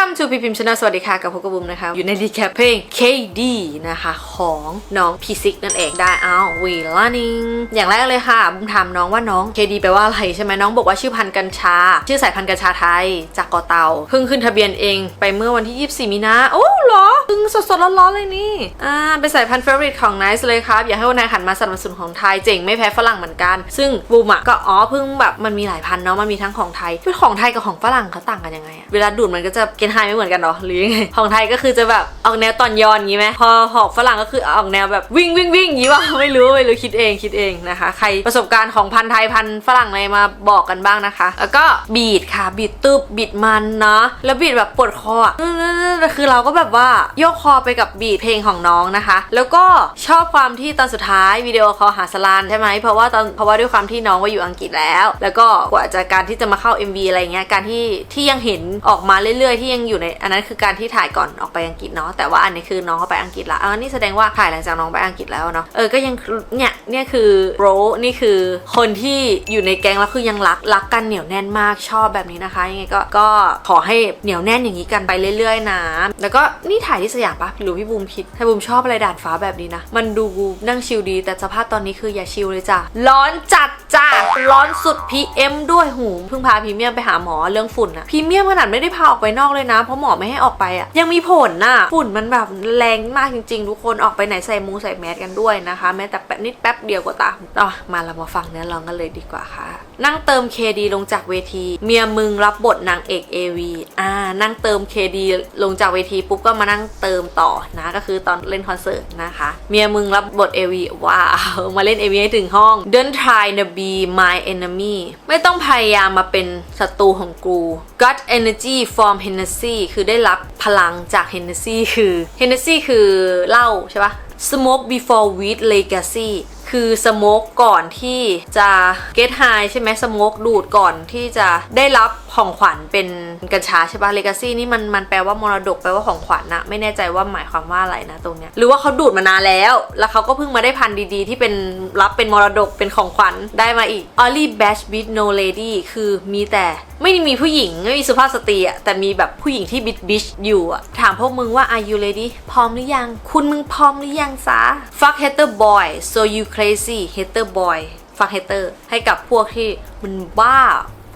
Welcome to พิมพ์ชนะสวัสดีค่ะ กับพวกกบบุมนะคะ อยู่ในรีแคปเพลง KD นะคะ ของน้องพีซิกนั่นเองได้เอาวีลานิงอย่างแรกเลยค่ะ บุมถามน้องว่าน้อง KD แปลว่าอะไรใช่ไหมน้องบอกว่าชื่อพันธุ์กัญชา ชื่อสายพันธุ์กัญชาไทยจากกอเตาเพิ่งขึ้นทะเบียนเองไปเมื่อวันที่ 24 มีนาโอ้หรอ เพิ่งสดๆร้อนๆเลยนี่ อ่าเป็นสายพันธุ์เฟรนด์ของ Nice เลยครับ อยากให้วันนายหันมาสนับสนุนของไทยเจ๋งไม่แพ้ฝรั่งเหมือนกัน ซึ่งบูมอะก็อ๋อเพิ่งแบบมันมีหลายพันเนาะมันมีทั้งของไทยคือของไทยกับของฝรั่งเขาต่างกันยังไงอะเวลาดูดมันก็จะเกณฑ์ไฮไม่เหมือนกันเหรอหรือยังไงของไทยก็คือจะแบบออกแนวตอนยอนงี้ไหมพอหอกฝรั่งก็คือออกแนวแบบวิ่งวิ่งวิ่งงี้ว่าไม่รู้ไม่รู้คิดเองคิดเองนะคะ ใครประสบการณ์ของพันไทยพันฝรั่งอะไรมาบอกกันบ้างนะคะ แล้วก็บีดค่ะบีดตึบบีดมันเนาะแล้วบีดแบบปวดคอคือเราก็แบบว่าโยกคอไปกับบีดเพลงของน้องนะคะ แล้วก็ชอบความที่ตอนสุดท้ายวิดีโอคอลหาสลานใช่ไหมเพราะว่าตอนเพราะว่าด้วยความที่น้องว่าอยู่อังกฤษแล้ว แล้วก็กว่าจะการที่จะมาเข้า MV อะไรเงี้ยการที่ที่ยังเห็นออกมาเรื่อยๆ ที่ยังอยู่ในอันนั้นคือการที่ถ่ายก่อนออกไปอังกฤษเนาะแต่ว่าอันนี้คือน้องเขาไปอังกฤษละอันนี้แสดงว่าถ่ายหลังจากน้องไปอังกฤษแล้วเนาะเออก็ยังเนี่ยเนี่ยคือโรนี่คือคนที่อยู่ในแก๊งแล้วคือยังรักรักกันเหนียวแน่นมากชอบแบบนี้นะคะยังไงก็ก็ขอให้เหนียวแน่นอย่างนี้กันไปเรื่อย ๆนะแล้วก็นี่ถ่ายที่สยามปะหรือพี่บูมคิดให้บูมชอบอะไรด่านฟ้าแบบนี้นะ มันดูนั่งชิลดี แต่สภาพตอนนี้คืออย่าชิลเลยจ้ะ ร้อนจัดจ้ะ ร้อนสุด PM ด้วยหูเพิ่งพาพีเมียมไปหาหมอเรื่องฝุ่นอะพีเมียมขนาดไม่ได้พาออกไปนอกเลยนะ เพราะหมอไม่ให้ออกไปอะยังมีผลน่ะ ฝุ่นมันแบบแรงมากจริง ๆ ทุกคนออกไปไหนใส่มูใส่แมสกันด้วยนะคะ แม้แต่แป๊บนิดแป๊บเดียวก็ตามอะมาเรามาฟังเนื้อร้องกันเลยดีกว่าค่ะ นั่งเติม KD ลงจากเวที เมียมึงรับบทนางเอก AV อ่านั่งเติม KD ลงจากเวทีปุ๊บก็มานั่งเติมต่อนะก็คือตอนเล่นคอนเสิร์ตนะคะ เมียมึงรับบท AV ว้าวมาเล่น AV ให้ถึงห้อง Don't try to be my enemy ไม่ต้องพยายามมาเป็นศัตรูของกู got energy from Hennessy คือได้รับพลังจาก Hennessy คือ Hennessy คือเหล้าใช่ปะ smoke before weed legacy คือสโมกก่อนที่จะ get high ใช่ไหมสโมกดูดก่อนที่จะได้รับของขวัญเป็นกัญชาใช่ปะ legacy นี่มันมันแปลว่ามรดกแปลว่าของขวัญนะไม่แน่ใจว่าหมายความว่าอะไรนะตรงเนี้ยหรือว่าเขาดูดมานานแล้ว แล้วเขาก็เพิ่งมาได้พันธุ์ดีๆ ที่เป็นรับเป็นมรดกเป็นของขวัญได้มาอีก only batch with no lady คือมีแต่ไม่ได้มีผู้หญิงไม่มีสุภาพสตรีอะแต่มีแบบผู้หญิงที่บิดบิชอยู่อะถามพวกมึงว่า are you ready พร้อมหรือยัง คุณมึงพร้อมหรือยังซะ fuck hater boy so you crazy hater boy fuck hater ให้กับพวกที่มันบ้า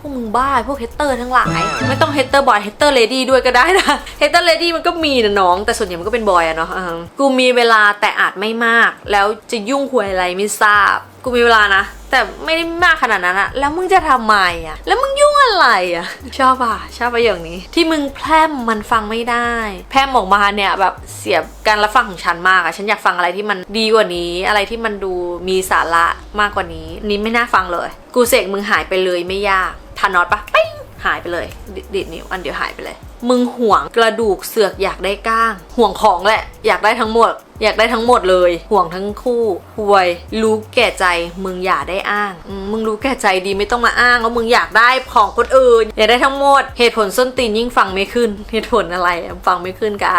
วกมึงบ้าพวกเฮเตอร์ทั้งหลาย ไม่ต้องเฮเตอร์บอยเฮเตอร์เลดี้ด้วยก็ได้นะเฮเตอร์เลดี้มันก็มีนะน้อง แต่ส่วนใหญ่มันก็เป็นบอยอะเนาะอ่ากูมีเวลาแต่อาจไม่มาก แล้วจะยุ่งหวยอะไรไม่ทราบ กูมีเวลานะ แต่ไม่ได้มากขนาดนั้นอะแล้วมึงจะทำไมอะแล้วมึงยุ่งอะไรอะชอบอะชอบประโยคนี้ ที่มึงแพร่มมันฟังไม่ได้ แพร่มออกมาเนี่ยแบบเสียการรับฟังของฉันมากอะฉันอยากฟังอะไรที่มันดีกว่านี้ อะไรที่มันดูมีสาระมากกว่านี้ นี่ไม่น่าฟังเลย กูเสกมึงหายไปเลยไม่ยาก ทานอตปะปิ้งหายไปเลยดดีดนิ้วอันเดียวหายไปเลย มึงห่วงกระดูกเสือกอยากได้ก้าง ห่วงของแหละ อยากได้ทั้งหมดอยากได้ทั้งหมดเลย ห่วงทั้งคู่ห่วย รู้แก่ใจ มึงอย่าได้อ้าง มึงรู้แก่ใจดีไม่ต้องมาอ้างว่ามึงอยากได้ของคนอื่น อยากได้ทั้งหมด เหตุผลส้นตีนยิ่งฟังไม่ขึ้น เหตุผลอะไร ฟังไม่ขึ้นกะ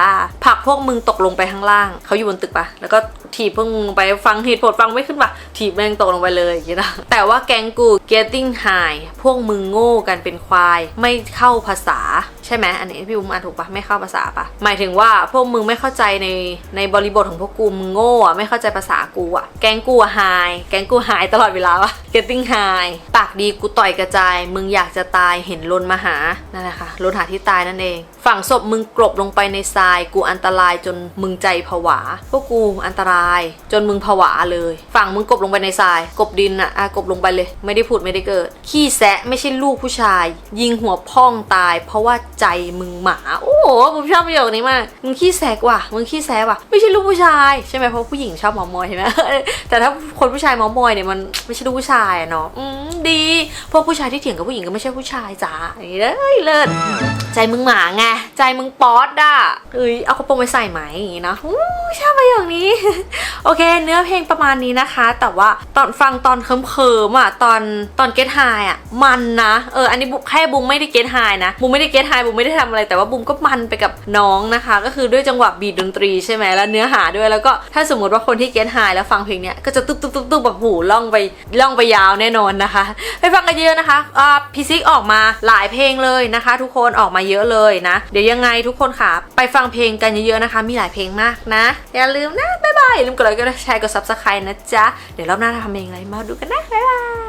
ผักพวกมึงตกลงไปข้างล่าง เขาอยู่บนตึกปะแล้วก็ถีบพวกมึงไปฟังเหตุผลฟังไม่ขึ้นปะถีบแม่งตกลงไปเลยอย่างงี้นะแต่ว่าแกงกู getting high พวกมึงโง่กันเป็นควาย ไม่เข้าภาษาใช่ไหมอันนี้พี่บุ้มอ่านถูกปะไม่เข้าภาษาปะหมายถึงว่าพวกมึงไม่เข้าใจในในบริบทของพวกกูมึงโง่อะไม่เข้าใจภาษากูอะแกงกูอะไฮแกงกูไฮตลอดเวลาวะ getting high ปากดีกูต่อยกระจาย มึงอยากจะตายเห็นลนมาหานั่นแหละค่ะลนหาที่ตายนั่นเอง ฝั่งศพมึงกลบลงไปในทราย กูอันตรายจนมึงใจผวา พวกกูอันตราย จนมึงผวาเลย ฝั่งมึงกลบลงไปในทราย กบดินอะอะกบลงไปเลย ไม่ได้พูดไม่ได้เกิด ขี้แซะไม่ใช่ลูกผู้ชาย ยิงหัวพ่องตาย เพราะว่าใจมึงหมา โอ้โหผมชอบประโยคนี้มาก มึงขี้แซกว่ะ มึงขี้แซะว่ะ ไม่ใช่ลูกผู้ชายใช่ไหมเพราะผู้หญิงชอบหมอมอยใช่ไหมแต่ถ้าคนผู้ชายหมอมอยเนี่ยมันไม่ใช่ลูกผู้ชายอะเนาะอืมดีพวกผู้ชายที่เถียงกับผู้หญิงก็ไม่ใช่ผู้ชายจ้าอย่างนี้เลยเลิศใจมึงหมาไงใจมึงป๊อดอะเอ้ยเอากระโปรงไปใส่ไหมอย่างงี้นะชอบประโยคนี้ โอเค เนื้อเพลงประมาณนี้นะคะ แต่ว่าตอนฟังตอนเคิมเคิมอะตอนตอนเกตไฮอะมันนะเอออันนี้บุแค่บุมไม่ได้เกตไฮนะบุมไม่ได้เกตไฮบุมไม่ได้ทำอะไรแต่ว่าบุมก็มันไปกับน้องนะคะ ก็คือด้วยจังหวะบีดดนตรีใช่ไหมแล้วเนื้อหาาด้วยแล้วก็ถ้าสมมติว่าคนที่เก็ตไฮแล้วฟังเพลงเนี้ยก็จะตุ๊บตุ๊บตุ๊บตุ๊บแบบหูล่องไปล่องไปยาวแน่นอนนะคะไปฟังกันเยอะนะคะอ่าพีซิกออกมาหลายเพลงเลยนะคะ ทุกคนออกมาเยอะเลยนะ เดี๋ยวยังไงทุกคนค่ะ ไปฟังเพลงกันเยอะๆนะคะ มีหลายเพลงมากนะ อย่าลืมนะบ๊ายบายอย่าลืมกดไลค์กดแชร์กด subscribe นะจ๊ะเดี๋ยวรอบหน้าจะทำเพลงอะไรมาดูกันนะบ๊ายบาย